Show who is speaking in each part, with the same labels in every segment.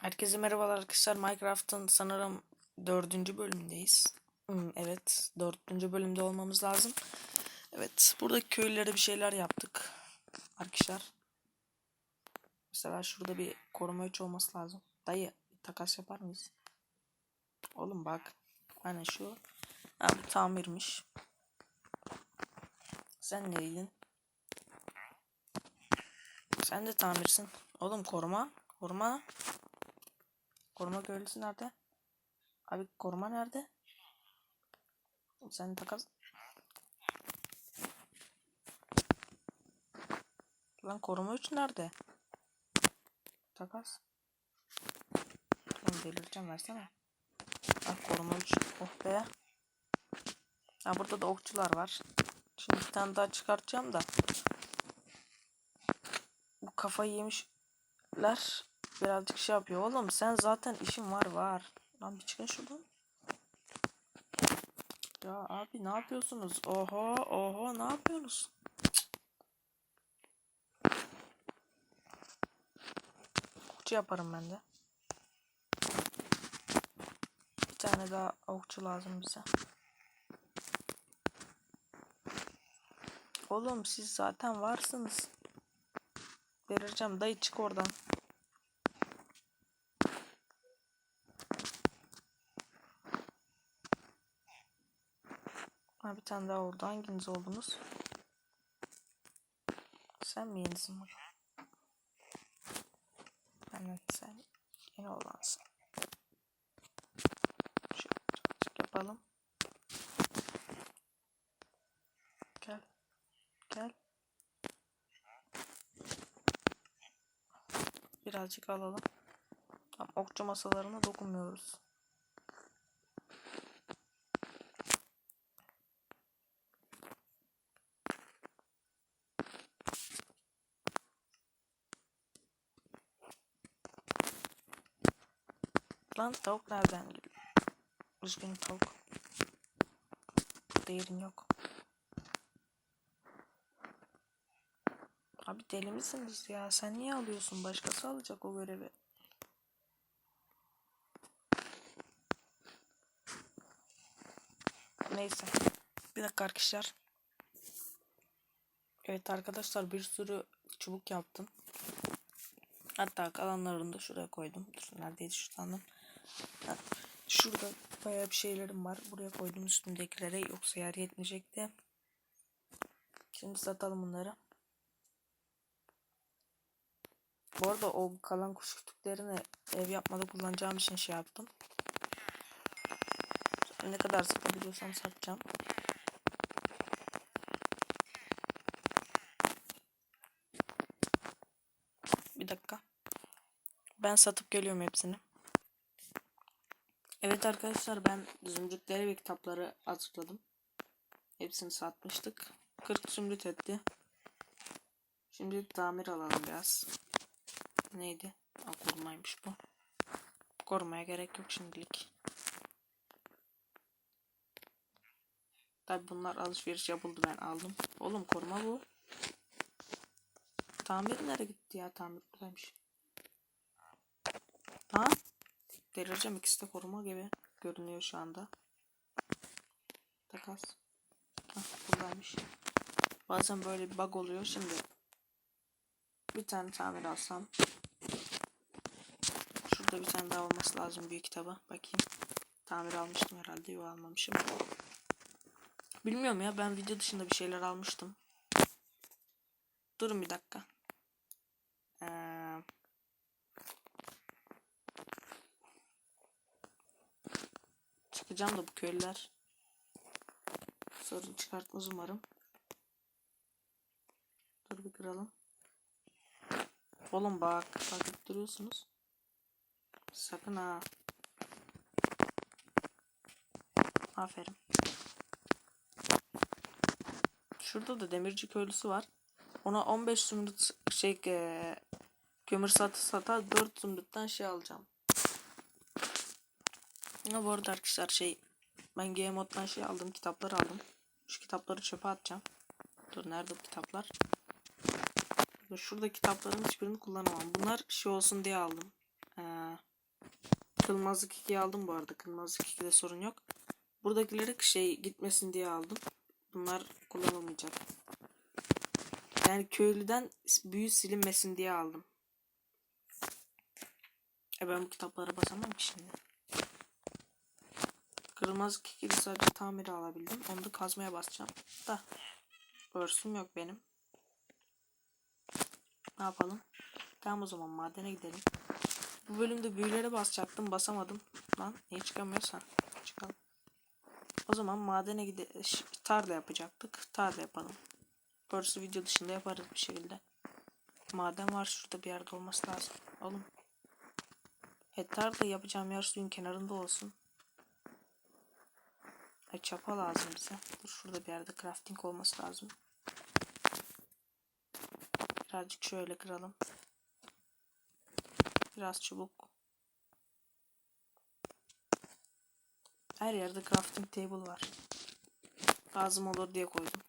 Speaker 1: Herkese merhabalar arkadaşlar. Minecraft'ın sanırım dördüncü bölümündeyiz. Hmm, evet, dördüncü bölümde olmamız lazım. Evet, buradaki köylülere bir şeyler yaptık. Arkadaşlar. Mesela şurada bir koruma üç olması lazım. Dayı, takas yapar mıyız? Oğlum bak. Aynen şu. Ha, bu tamirmiş. Sen neydin? Sen de tamirsin. Oğlum koruma. Koruma. Koruma köylüsü nerede? Abi koruma nerede? Sen takas. Lan koruma 3 nerede? Takas. Oğlum delireceğim versene. Ah koruma 3. Oh be. Ha burada da okçular var. Şimdi bir tane daha çıkartacağım da. Bu kafayı yemişler birazcık şey yapıyor. Oğlum sen zaten işin var var. Lan bir çıkın şuradan. Ya abi ne yapıyorsunuz? Oho oho ne yapıyorsunuz? Okçu yaparım ben de. Bir tane daha okçu lazım bize. Oğlum siz zaten varsınız. Vereceğim dayı çık oradan. Ha bir tane daha oldu. Hanginiz oldunuz? Sen mi yenisin? Evet sen yeni olansın. Şöyle yapalım. Gel. Gel. Birazcık alalım. Tamam, okçu masalarına dokunmuyoruz. Lan tavuk nereden geliyor? Üzgün tavuk. Yerim yok. Abi deli misiniz ya? Sen niye alıyorsun? Başkası alacak o görevi. Neyse. Bir dakika arkadaşlar. Evet arkadaşlar bir sürü çubuk yaptım. Hatta kalanlarını da şuraya koydum. Dur neredeydi şuradan? Şurada bayağı bir şeylerim var. Buraya koydum üstündekilere yoksa yer yetmeyecekti. Şimdi satalım bunları. Bu arada o kalan kuş kütüklerini ev yapmada kullanacağım için şey yaptım. Ne kadar satabiliyorsam satacağım. Bir dakika. Ben satıp geliyorum hepsini. Evet arkadaşlar ben zümrütleri ve kitapları hazırladım. Hepsini satmıştık. 40 zümrüt etti. Şimdi tamir alalım biraz. Neydi? Aa, korumaymış bu. Korumaya gerek yok şimdilik. Tabi bunlar alışveriş yapıldı ben aldım. Oğlum koruma bu. Tamir nereye gitti ya? Tamir buradaymış. Ha? Delireceğim ikisi de koruma gibi görünüyor şu anda. Takas. Hah, buradaymış. Bazen böyle bir bug oluyor. Şimdi bir tane tamir alsam. Şurada bir tane daha olması lazım büyük kitaba. Bakayım. Tamir almıştım herhalde. Yok almamışım. Bilmiyorum ya ben video dışında bir şeyler almıştım. Durun bir dakika. Çıkacağım da bu köylüler sorun çıkartmaz umarım. Dur bir kıralım. Oğlum bak takip duruyorsunuz. Sakın ha. Aferin. Şurada da demirci köylüsü var. Ona 15 zümrüt şey e, kömür satı sata 4 zümrütten şey alacağım. Ha, bu arada arkadaşlar şey ben Game Mode'dan şey aldım kitapları aldım. Şu kitapları çöpe atacağım. Dur nerede bu kitaplar? Şurada kitapların hiçbirini kullanamam. Bunlar şey olsun diye aldım. Ee, Kırmızı kiki aldım bu arada. Kırmızı kikide sorun yok. Buradakileri şey gitmesin diye aldım. Bunlar kullanılmayacak. Yani köylüden büyü silinmesin diye aldım. E ben bu kitaplara basamam ki şimdi. Kırmızı kikili sadece tamiri alabildim. Onu da kazmaya basacağım. Da örsüm yok benim. Ne yapalım? Tamam o zaman madene gidelim. Bu bölümde büyülere basacaktım. Basamadım. Lan niye çıkamıyorsan. Çıkalım. O zaman madene gide tarla yapacaktık. Tarla yapalım. Örsü video dışında yaparız bir şekilde. Maden var şurada bir yerde olması lazım. Oğlum. E tarla yapacağım yer suyun kenarında olsun. E çapa lazım bize. Dur şurada bir yerde crafting olması lazım. Birazcık şöyle kıralım. Biraz çubuk. Her yerde crafting table var. Lazım olur diye koydum.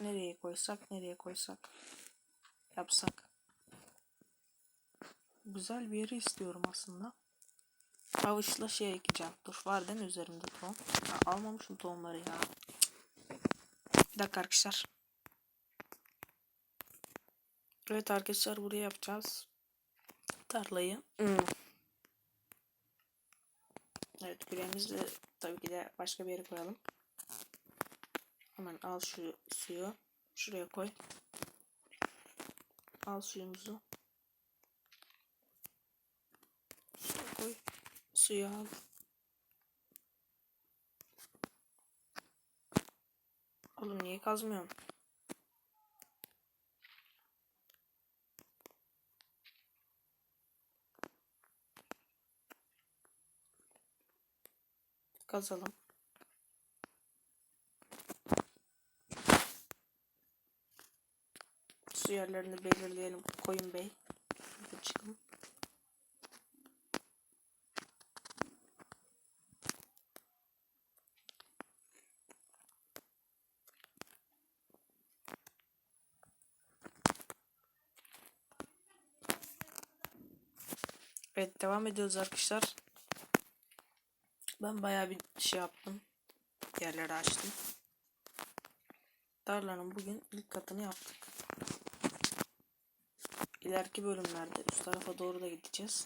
Speaker 1: Nereye koysak, nereye koysak. Yapsak. Güzel bir yeri istiyorum aslında. Avuçla şey ekeceğim. Dur var değil mi üzerimde tohum? Ha, almamışım tohumları ya. Bir dakika arkadaşlar. Evet arkadaşlar buraya yapacağız. Tarlayı. Hmm. Evet küreğimizi tabii ki de başka bir yere koyalım. Hemen al şu suyu. Şuraya koy. Al suyumuzu. Şuraya koy. Suyu al. Oğlum niye kazmıyorum? Kazalım. Su yerlerini belirleyelim. Koyun Bey. Şurada çıkalım. Evet devam ediyoruz arkadaşlar. Ben bayağı bir şey yaptım. Yerleri açtım. Tarlanın bugün ilk katını yaptık. İleriki bölümlerde üst tarafa doğru da gideceğiz.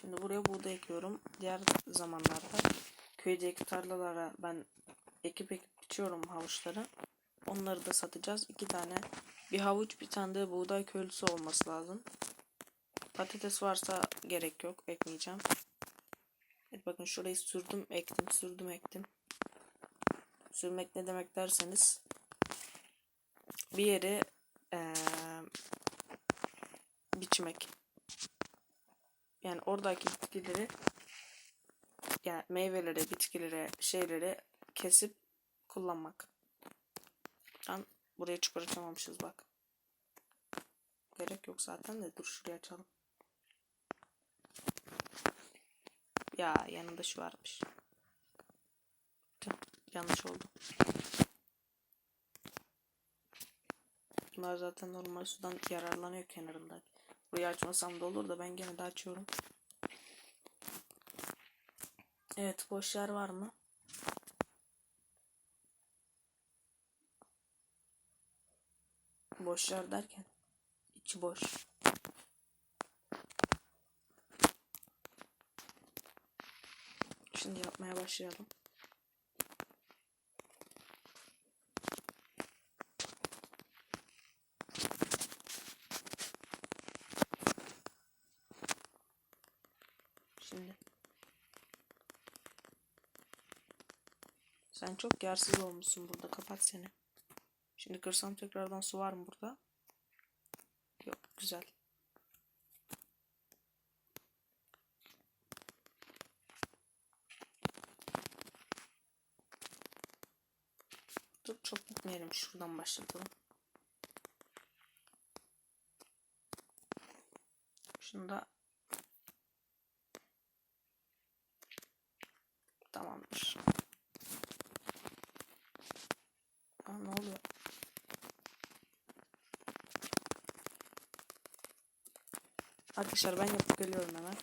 Speaker 1: Şimdi buraya buğday ekiyorum. Diğer zamanlarda köydeki tarlalara ben ekip ekip biçiyorum havuçları. Onları da satacağız. İki tane bir havuç bir tane de buğday köylüsü olması lazım. Patates varsa gerek yok. Ekmeyeceğim. Evet bakın şurayı sürdüm ektim sürdüm ektim. Sürmek ne demek derseniz bir yere ee, biçmek. Yani oradaki bitkileri yani meyveleri, bitkileri, şeyleri kesip kullanmak. An buraya çukur bak. Gerek yok zaten de dur şuraya açalım. Ya yanında şu varmış. Yanlış oldu. Bunlar zaten normal sudan yararlanıyor kenarında. Burayı açmasam da olur da ben gene de açıyorum. Evet boş yer var mı? Boş yer derken içi boş. Şimdi yapmaya başlayalım. Şimdi. Sen çok yersiz olmuşsun burada. Kapat seni. Şimdi kırsam tekrardan su var mı burada? Yok. Güzel. Dur çok gitmeyelim. Şuradan başlatalım. Şunu da Tamamdır. Aa, ne oluyor? Arkadaşlar ben yapıp geliyorum hemen.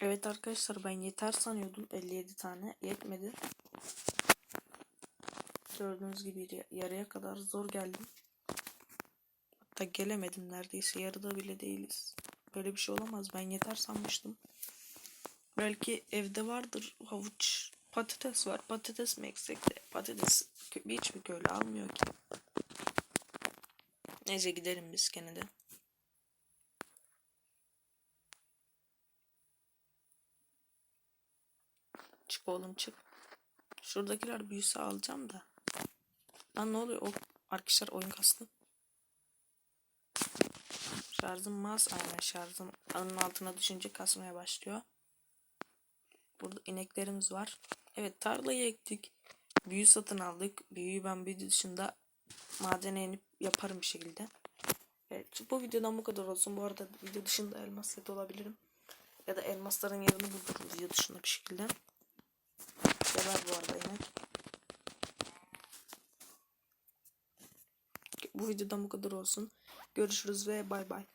Speaker 1: Evet arkadaşlar ben yeter sanıyordum. 57 tane yetmedi. Gördüğünüz gibi yarı- yarıya kadar zor geldim. Hatta gelemedim neredeyse yarıda bile değiliz. Böyle bir şey olamaz. Ben yeter sanmıştım. Belki evde vardır havuç, patates var. Patates mi eksik de patates hiçbir köylü almıyor ki. Neyse gidelim biz gene de. Çık oğlum çık. Şuradakiler büyüse alacağım da. Lan ne oluyor? O arkadaşlar oyun kastı. Şarjım az. Aynen şarjım anın altına düşünce kasmaya başlıyor. Burada ineklerimiz var. Evet tarlayı ektik. Büyü satın aldık. Büyüyü ben video dışında madene inip yaparım bir şekilde. Evet bu videodan bu kadar olsun. Bu arada video dışında elmas set olabilirim. Ya da elmasların yerini bulurum video dışında bir şekilde. Geber bu arada inek. Bu videodan bu kadar olsun. Görüşürüz ve bay bay.